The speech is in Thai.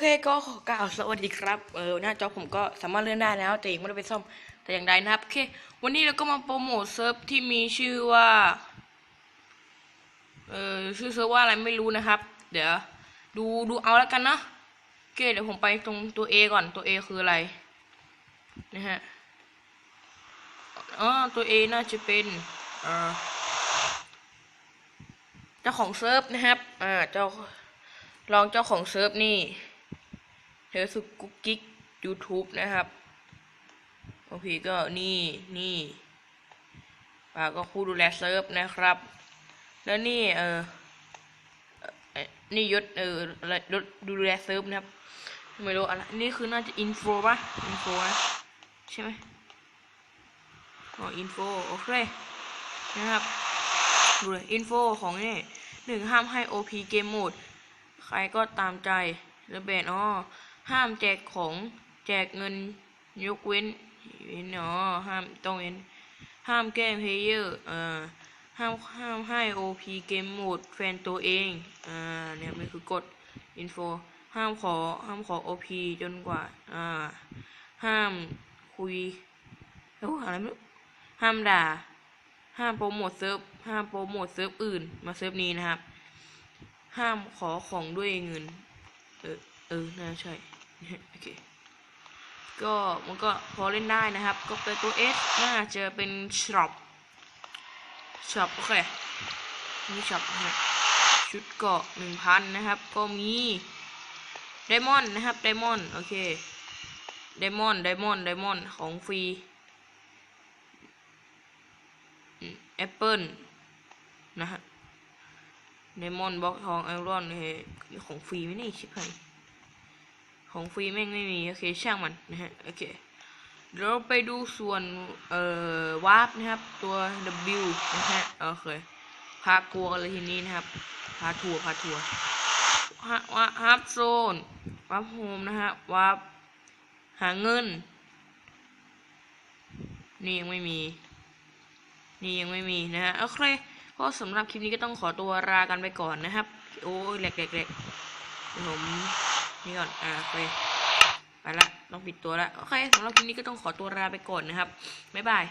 เคก็ขอกล่าวสวัสดีครับ เออหน้าจอผมก็สามารถเลื่อนได้แล้วแต่ยังไม่ได้ไปซ่อมแต่อย่างใดนะครับโอเค วันนี้เราก็มาโปรโมทเซิร์ฟที่มีชื่อว่า เออชื่อเซิร์ฟว่าอะไรไม่รู้นะครับ เดี๋ยว ดูดูเอาแล้วกันนะโอเคเดี๋ยวผมไปตรงตัว A ก่อนตัว A คืออะไรนะฮะอ๋อตัว A น่าจะเป็นเอ่อเจ้าของเซิร์ฟนะครับ อ่า เจ้า ลองเจ้าของเซิร์ฟนี่ เธอสุกกุ๊กกิ๊ก YouTube นะครับ โอเคก็นี่นี่ปาก็คู่ดูแลเซิร์ฟนะครับ แล้วนี่เออเอ่อนี่ยศเอออะไรยศดูแลเซิร์ฟนะครับไม่รู้อะไรนี่คือน่าจะอินโฟป่ะอินโฟนะใช่ไหมอ๋ออินโฟโอเคนะครับดูเลยอินโฟของนี่หนึ่งห้ามให้ OP เกมโหมด ใครก็ตามใจระเบียบอ๋อ ห้ามแจกของแจกเงินยกเว้นเว้นอ๋อห้ามต้องเว้น ห้ามแก้เพลเยอร์อ่าห้ามห้ามให้ OP เกมโหมดแฟนตัวเองอ่าเนี่ยมันคือกฎอินโฟห้ามขอห้ามขอ OP จนกว่าอ่าห้ามคุยเอ้าอะไรไม่รู้ห้ามด่า ห้ามโปรโมทเซิร์ฟห้ามโปรโมทเซิร์ฟอื่น มาเซิร์ฟนี้นะครับ ห้ามขอของด้วยเงิน เออ เออ น่าใช่ โอเคก็มันก็พอเล่นได้นะครับ ก็เป็นตัว S น่าจะเป็นช็อปช็อปโอเคนี่ช็อปนะฮะชุดเกาะหนึ่งพันนะครับ ก็มีไดมอนด์นะครับไดมอนด์โอเคไดมอนด์ไดมอนด์ไดมอนด์ของฟรีแอปเปิลนะฮะเดมอนบล็อกทองไอรอนเฮ้ของฟรีไหมนี่ชิบหาย ของฟรีแม่งไม่มี โอเค ช่างมันนะฮะ โอเค เดี๋ยวเราไปดูส่วน เอ่อ วาร์ปนะครับ ตัว W นะฮะ โอเค พากลัวกันเลยทีนี้นะครับ พาทัวร์พาทัวร์วาร์ปโซน วาร์ปโฮมนะฮะ วาร์ปหาเงิน นี่ยังไม่มี นี่ยังไม่มีนะฮะ โอเค ก็สำหรับคลิปนี้ก็ต้องขอตัวลากันไปก่อนนะครับ โอ้ยแหลกแหลกแหลกเดี๋ยวผม นี่ก่อน อ่าไปไปละ ต้องปิดตัวละ โอเคสำหรับคลิปนี้ก็ต้องขอตัวลาไปก่อนนะครับ บ๊ายบาย